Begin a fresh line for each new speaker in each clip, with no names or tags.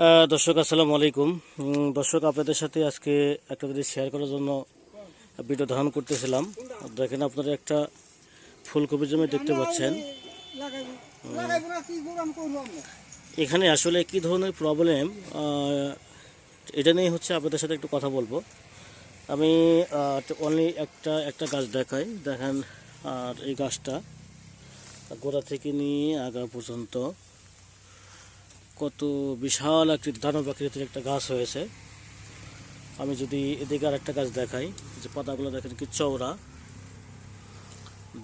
দর্শক, আসসালামু আলাইকুম। দর্শক, আপনাদের সাথে আজকে একটা জিনিস শেয়ার করার জন্য ভিডিও ধারণ করতেছিলাম। দেখেন আপনারা একটা ফুলকপি জমি দেখতে পাচ্ছেন। এখানে আসলে কি ধরনের প্রবলেম এটা নিয়ে হচ্ছে আপনাদের সাথে একটু কথা বলব। আমি অনলি একটা একটা গাছ দেখাই। দেখেন, আর এই গাছটা গোড়া থেকে নিয়ে আগা পর্যন্ত কত বিশাল আকৃতি, দানব আকৃতির একটা গাছ হয়েছে। আমি যদি এদিকে আর একটা গাছ দেখাই যে পাতাগুলো দেখেন কি চওড়া।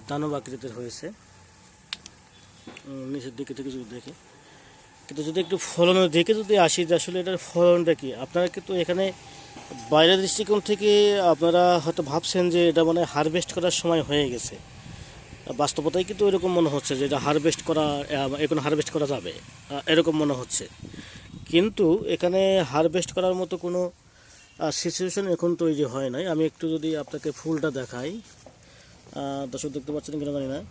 দানব আকৃতির হয়েছে। নিচের দিকে থেকে যদি দেখি। কিন্তু যদি একটু ফলনের দিকে যদি আসি, যে আসলে এটার ফলনটা কি? আপনারা কিন্তু এখানে বাইরের দৃষ্টিকোণ থেকে আপনারা হয়তো ভাবছেন যে এটা মানে হারভেস্ট করার সময় হয়ে গেছে। বাস্তবতায় কিন্তু এরকম মনে হচ্ছে যে এটা হারভেস্ট করা এখন হারভেস্ট করা যাবে। এরকম মনে হচ্ছে। কিন্তু এখানে হারভেস্ট করার মতো কোনো সিচুয়েশন এখন তৈরি হয় নাই। আমি একটু যদি আপনাকে ফুলটা দেখাই। দর্শক দেখতে পাচ্ছেন কিনা জানি না।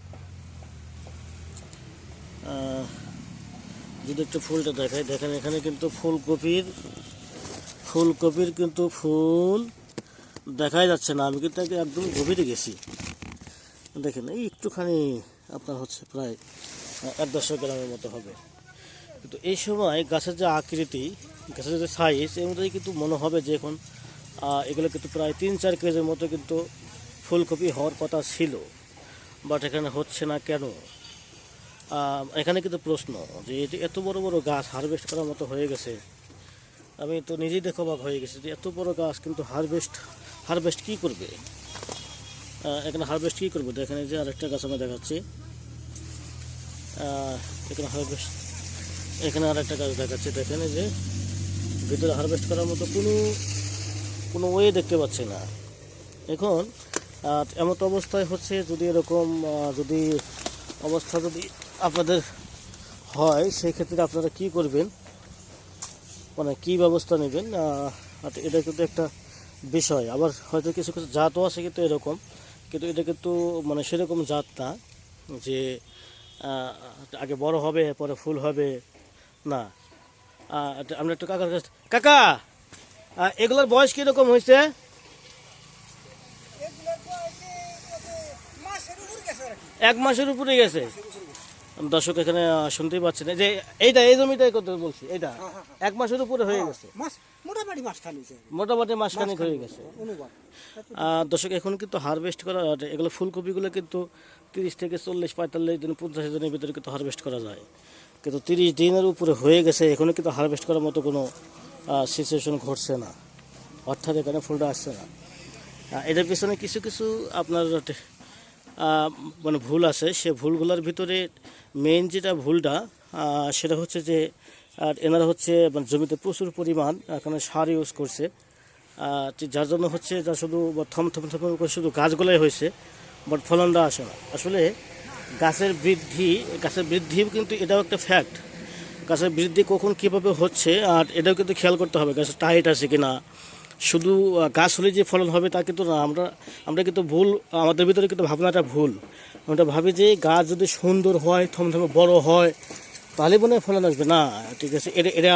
যদি একটু ফুলটা দেখাই, দেখেন এখানে কিন্তু ফুলকপির ফুলকপির কিন্তু ফুল দেখাই যাচ্ছে না। আমি কিন্তু একে- একদম গভীরে গেছি। দেখেন, এই একটুখানি আপনার হচ্ছে প্রায় এক দশ গ্রামের মতো হবে। কিন্তু এই সময় গাছের যে আকৃতি, গাছের যে সাইজ এর মধ্যে কিন্তু মনে হবে যে এখন এগুলো কিন্তু প্রায় তিন চার কেজির মতো কিন্তু ফুলকপি হওয়ার কথা ছিল। বাট এখানে হচ্ছে না কেন? এখানে কিন্তু প্রশ্ন যে এটি এত বড় বড় গাছ হারভেস্ট করার মতো হয়ে গেছে, আমি তো নিজেই দেখো অবাক হয়ে গেছি যে এত বড় গাছ কিন্তু হারভেস্ট হারভেস্ট কি করবে? এখানে হারভেস্ট কী করব? দেখেন যে আরেকটা গাছ আমি দেখাচ্ছি। এখানে হারভেস্ট এখানে আরেকটা গাছ দেখাচ্ছি। দেখেন যে ভিতরে হারভেস্ট করার মতো কোনো কোনো ওয়ে দেখতে পাচ্ছি না। এখন এমন এমত অবস্থায় হচ্ছে যদি এরকম যদি অবস্থা যদি আপনাদের হয় সেই ক্ষেত্রে আপনারা কি করবেন? মানে কি ব্যবস্থা নেবেন? এটা কিন্তু একটা বিষয়। আবার হয়তো কিছু কিছু জাতও আছে কিন্তু এরকম। কিন্তু এটা কিন্তু মানে সেরকম জাত না যে আগে বড় হবে পরে ফুল হবে না। আমরা একটু কাকার কাছে কাকা এগুলোর বয়স কীরকম হয়েছে? এক মাসের উপরে গেছে। দর্শক এখানে শুনতেই পাচ্ছেন। যে এইটা এই জমিটাই কত বলছি? এইটা
হ্যাঁ, হ্যাঁ,
এক মাসের উপরে হয়ে গেছে।
মাস মোটামুটি মাস খালি
মোটামুটি মাসখানেক হয়ে গেছে। দর্শক এখন কিন্তু হারভেস্ট করা এগুলো ফুলকপিগুলো কিন্তু তিরিশ থেকে চল্লিশ পঁয়তাল্লিশ দিন পঞ্চাশ দিনের ভিতরে কিন্তু হারভেস্ট করা যায়। কিন্তু তিরিশ দিনের উপরে হয়ে গেছে এখনও কিন্তু হারভেস্ট করার মতো কোনো সিচুয়েশন ঘটছে না। অর্থাৎ এখানে ফুলটা আসছে না। এটার পিছনে কিছু কিছু আপনার মানে ভুল আছে। সে ভুলগুলোর ভিতরে মেইন যেটা ভুলটা সেটা হচ্ছে যে আর এনারা হচ্ছে মানে জমিতে প্রচুর পরিমাণ এখানে সার ইউজ করছে। যার জন্য হচ্ছে, যা শুধু থম থম থম করে শুধু গাছগুলাই হয়েছে বাট ফলনটা আসে না। আসলে গাছের বৃদ্ধি গাছের বৃদ্ধি কিন্তু এটাও একটা ফ্যাক্ট গাছের বৃদ্ধি কখন কীভাবে হচ্ছে, আর এটাও কিন্তু খেয়াল করতে হবে গাছের টাইট আছে কি না শুধু গাছ হলে যে ফলন হবে তা কিন্তু না, আমরা আমরা কিন্তু ভুল, আমাদের ভিতরে কিন্তু ভাবনাটা ভুল। আমরা ভাবি যে গাছ যদি সুন্দর হয়, থমথমে বড় হয় তাহলে মনে হয় ফলন আসবে। না, ঠিক আছে, এটা এটা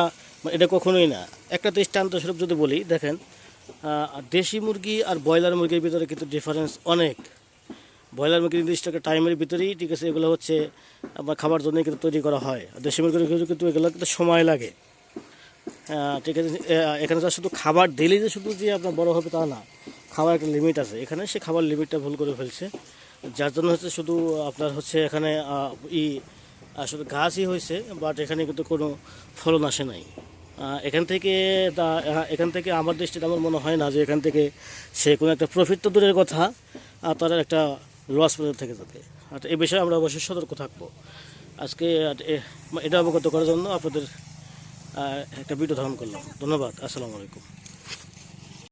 এটা কখনোই না। একটা দৃষ্টান্ত স্বরূপ যদি বলি, দেখেন দেশি মুরগি আর ব্রয়লার মুরগির ভিতরে কিন্তু ডিফারেন্স অনেক। ব্রয়লার মুরগি নির্দিষ্ট একটা টাইমের ভিতরেই, ঠিক আছে, এগুলো হচ্ছে আমার খাবার জন্য কিন্তু তৈরি করা হয়। দেশি মুরগির কিন্তু এগুলো কিন্তু সময় লাগে। ঠিক আছে এখানে তো শুধু খাবার দিলেই যে শুধু যে আপনার বড় হবে তা না, খাবার একটা লিমিট আছে। এখানে সে খাবার লিমিটটা ভুল করে ফেলছে। যার জন্য হচ্ছে শুধু আপনার হচ্ছে এখানে ই শুধু গাছই হয়েছে বাট এখানে কিন্তু কোনো ফলন আসে নাই। এখান থেকে তা এখান থেকে আমার দৃষ্টিতে আমার মনে হয় না যে এখান থেকে সে কোনো একটা প্রফিট তো দূরের কথা তার একটা লস পর্যন্ত থেকে যাবে। আর এ বিষয়ে আমরা অবশ্যই সতর্ক থাকব। আজকে এটা অবগত করার জন্য আপনাদের একটা ভিডিও ধারণ করলাম। ধন্যবাদ, আসসালামু আলাইকুম।